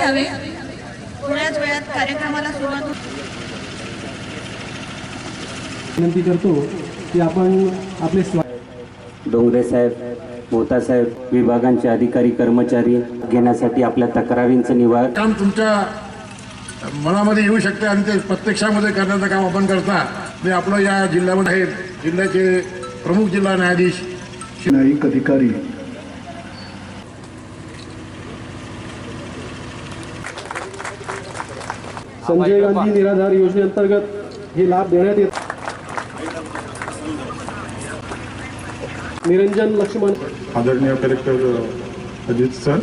थोड्याच वेळात कार्यक्रमाला सुरुवात. विनंती करतो की आपण आपले स्वा डोंगरे साहेब मोता साहेब विभागांचे अधिकारी कर्मचारी घेण्यासाठी आपल्या तक्रारींचं निवारण काम तुमच्या मनामध्ये येऊ शकते आणि ते प्रत्यक्षामध्ये करण्याचं काम आपण करता. ते आपलं या जिल्ह्यामध्ये आहेत जिल्ह्याचे प्रमुख जिल्हा न्यायाधीश. न्यायिक अधिकारी संजय गांधी निराधार योजनेअंतर्गत हे लाभ देण्यात येत निरंजन लक्ष्मण आदरणीय कलेक्टर अजित सर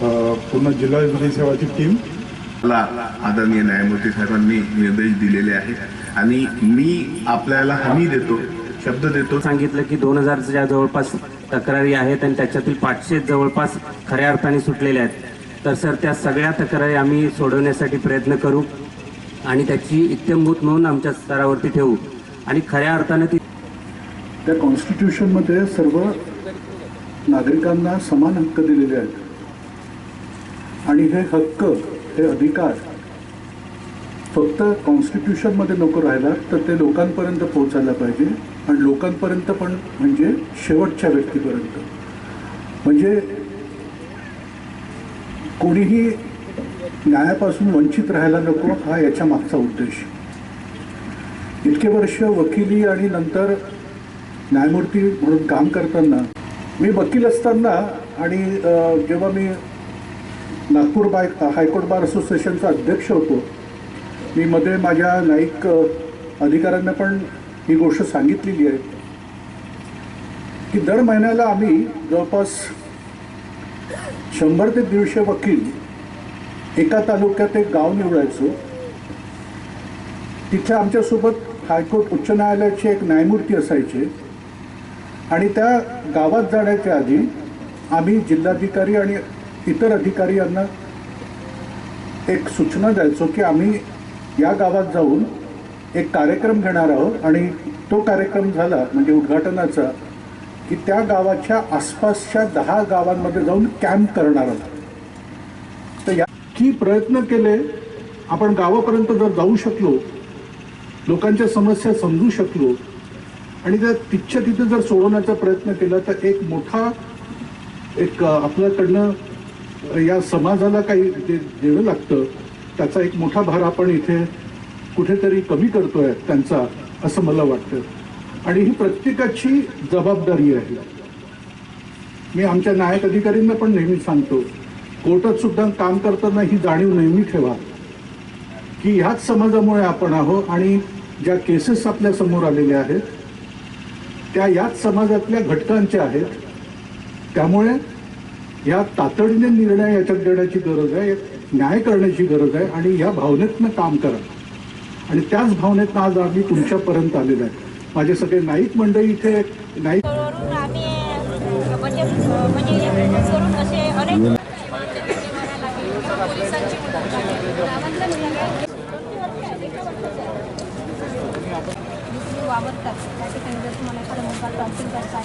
पूर्ण जिल्हा विधी सेवाची टीम मला आदरणीय न्यायमूर्ती साहेबांनी निर्देश दिलेले आहेत आणि मी आपल्याला हमी देतो शब्द देतो. सांगितलं की दोन हजारच्या जवळपास तक्रारी आहेत आणि त्याच्यातील पाचशे जवळपास खऱ्या अर्थाने सुटलेल्या आहेत. तर सर त्या सगळ्या तक्रारी आम्ही सोडवण्यासाठी प्रयत्न करू आणि त्याची इत्यंभूत नोंद आमच्या स्तरावरती ठेवू. आणि खऱ्या अर्थानं ती त्या कॉन्स्टिट्यूशनमध्ये सर्व नागरिकांना समान हक्क दिलेले आहेत. आणि हे हक्क हे अधिकार फक्त कॉन्स्टिट्यूशनमध्ये नको राहिला तर ते लोकांपर्यंत पोहोचायला पाहिजे. आणि लोकांपर्यंत पण म्हणजे शेवटच्या व्यक्तीपर्यंत. म्हणजे कोणीही न्यायापासून वंचित राहायला नको हा याच्या मागचा उद्देश. इतके वर्ष वकिली आणि नंतर न्यायमूर्ती म्हणून काम करताना मी वकील असताना आणि जेव्हा मी Nagpur by high court bar असोसिएशनचा अध्यक्ष होतो मी मध्ये माझ्या न्यायिक अधिकाऱ्यांना पण ही गोष्ट सांगितलेली आहे. की दर महिन्याला आम्ही जवळपास शंभर ते दीडशे वकील एका तालुक्यात एक गाव निवडायचो. तिथे आमच्यासोबत हायकोर्ट उच्च न्यायालयाचे एक न्यायमूर्ती असायचे. आणि त्या गावात जाण्याच्या आधी आम्ही जिल्हाधिकारी आणि इतर अधिकारी यांना एक सूचना द्यायचो की आम्ही या गावात जाऊन एक कार्यक्रम घेणार आहोत. आणि तो कार्यक्रम झाला म्हणजे उद्घाटनाचा की त्या गावाच्या आसपासच्या दहा गावांमध्ये जाऊन कॅम्प करणार आहोत तर या की प्रयत्न केले आपण गावापर्यंत जर जाऊ शकलो लोकांच्या समस्या समजू शकलो आणि त्या तिथच्या तिथे जर सोडवण्याचा प्रयत्न केला तर एक मोठा एक आपल्याकडनं या समाजाला काही जे देणं लागतं त्याचा एक मोठा भार आपण इथे कुठेतरी कमी करतोय त्यांचा असं मला वाटतं. आणि ही प्रत्येकाची जबाबदारी आहे. मी आमच्या न्यायिक अधिकाऱ्यांना पण नेहमी सांगतो कोर्टात सुद्धा काम करताना ही जाणीव नेहमी ठेवा की ह्याच समाजामुळे आपण आहो आणि ज्या केसेस आपल्यासमोर आलेल्या आहेत त्या याच समाजातल्या घटकांच्या आहेत. त्यामुळे या तातडीने निर्णय याच्यात देण्याची गरज आहे न्याय करण्याची गरज आहे आणि या भावनेतनं काम करा. आणि त्याच भावनेतनं आज आम्ही तुमच्यापर्यंत आलेलं आहे. माझे सगळे नाईक मंडळी इथे नाईक वावरतात. त्या ठिकाणी जर तुम्हाला एखादा मुद्दा कॉन्फ्लिक्ट करता